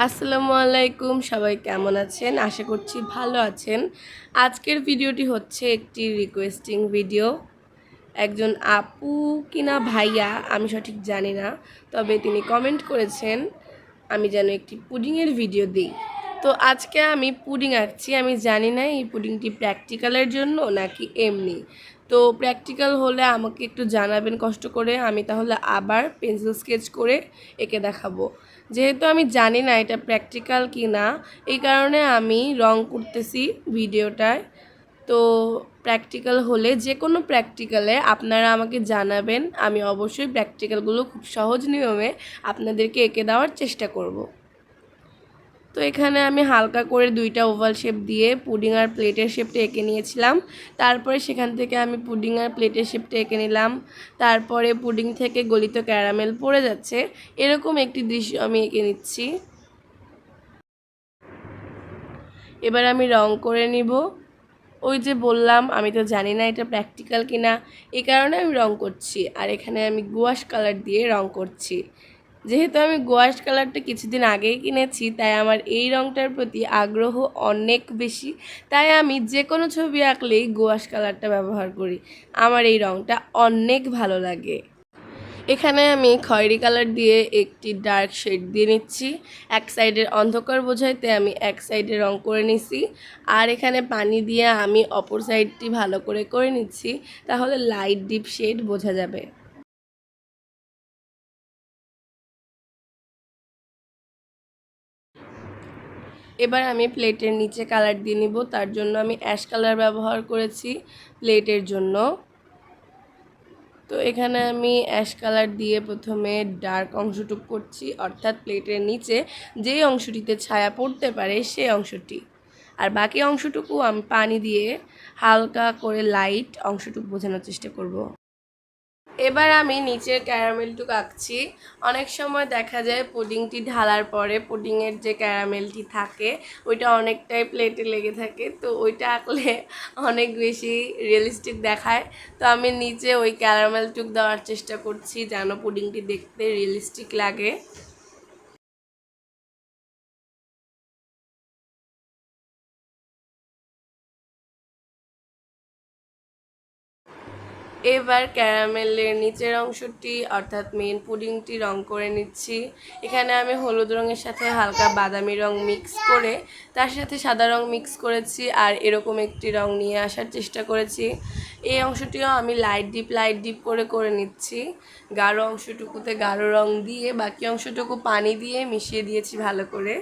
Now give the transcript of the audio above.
আসসালামু আলাইকুম সবাই কেমন আছেন? আশা করছি ভালো আছেন। আজকের ভিডিওটি হচ্ছে একটি রিকোয়েস্টিং ভিডিও একজন আপু কিনা ভাইয়া, আমি সঠিক জানি না, তবে তিনি কমেন্ট করেছেন, আমি যেন একটি পুডিংয়ের ভিডিও দিই। তো আজকে আমি পুডিং আঁকছি, আমি জানি না এই পুডিংটি প্র্যাকটিক্যালের জন্য নাকি এমনি। তো প্র্যাকটিক্যাল হলে আমাকে একটু জানাবেন কষ্ট করে, আমি তাহলে আবার পেন্সিল স্কেচ করে এঁকে দেখাবো। যেহেতু আমি জানি না এটা প্র্যাকটিক্যাল কি না এই কারণে আমি রং করতেছি ভিডিওটায়। তো প্র্যাকটিক্যাল হলে যে কোনো প্র্যাকটিক্যালে আপনারা আমাকে জানাবেন, আমি অবশ্যই প্র্যাকটিক্যালগুলো খুব সহজ নিয়মে আপনাদেরকে এঁকে দেওয়ার চেষ্টা করব। তো এখানে আমি হালকা করে দুইটা ওভাল শেপ দিয়ে পুডিং আর প্লেটের শেপটা এঁকে নিয়েছিলাম। তারপরে সেখান থেকে আমি পুডিং আর প্লেটের শেপটা এঁকে নিলাম। তারপরে পুডিং থেকে গলিত ক্যারামেল পড়ে যাচ্ছে। এরকম একটি দৃশ্য আমি এঁকে নিচ্ছি। এবার আমি রং করে নিব। ওই যে বললাম, আমি তো জানি না এটা প্র্যাকটিক্যাল কিনা। এ কারণে আমি রং করছি, আর এখানে আমি গুয়াশ কালার দিয়ে রং করছি। যেহেতু আমি গোয়াশ কালারটা কিছুদিন আগেই কিনেছি, তাই আমার এই রঙটার প্রতি আগ্রহ অনেক বেশি। তাই আমি যে কোনো ছবি আঁকলেই গোয়াশ কালারটা ব্যবহার করি। আমার এই রঙটা অনেক ভালো লাগে। এখানে আমি খয়েরি কালার দিয়ে একটি ডার্ক শেড দিয়ে নিচ্ছি। এক সাইডের অন্ধকার বোঝাইতে আমি এক সাইডে রং করে নিছি। আর এখানে পানি দিয়ে আমি অপর সাইডটি ভালো করে করে নিচ্ছি, তাহলে লাইট ডিপ শেড বোঝা যাবে। এবার আমি প্লেটের নিচে কালার দিয়ে নিব, তার জন্য আমি অ্যাশ কালার ব্যবহার করেছি প্লেটের জন্য। তো এখানে আমি অ্যাশ কালার দিয়ে প্রথমে ডার্ক অংশটুক করছি, অর্থাৎ প্লেটের নিচে যেই অংশটিতে ছায়া পড়তে পারে সেই অংশটি। আর বাকি অংশটুকু আমি পানি দিয়ে হালকা করে লাইট অংশটুকু বোঝানোর চেষ্টা করব। এবার আমি নিচের ক্যারামেলটুকু আঁকছি। অনেক সময় দেখা যায় পুডিংটি ঢালার পরে পুডিংয়ের যে ক্যারামেলটি থাকে, ওইটা অনেকটাই প্লেটে লেগে থাকে। তো ওইটা আঁকলে অনেক বেশি রিয়েলিস্টিক দেখায়। তো আমি নিচে ওই ক্যারামেলটুক দেওয়ার চেষ্টা করছি যেন পুডিংটি দেখতে রিয়েলিস্টিক লাগে। এবার ক্যারামেলের নিচের অংশটি, অর্থাৎ মেন পুডিংটি রং করে নিচ্ছি। এখানে আমি হলুদ রঙের সাথে হালকা বাদামি রং মিক্স করে, তার সাথে সাদা রং মিক্স করেছি আর এরকম একটি রং নিয়ে আসার চেষ্টা করেছি। এই অংশটিও আমি লাইট ডিপ লাইট ডিপ করে করে নিচ্ছি। গাঢ় অংশটুকুতে গাঢ় রং দিয়ে, বাকি অংশটুকু পানি দিয়ে মিশিয়ে দিয়েছি ভালো করে।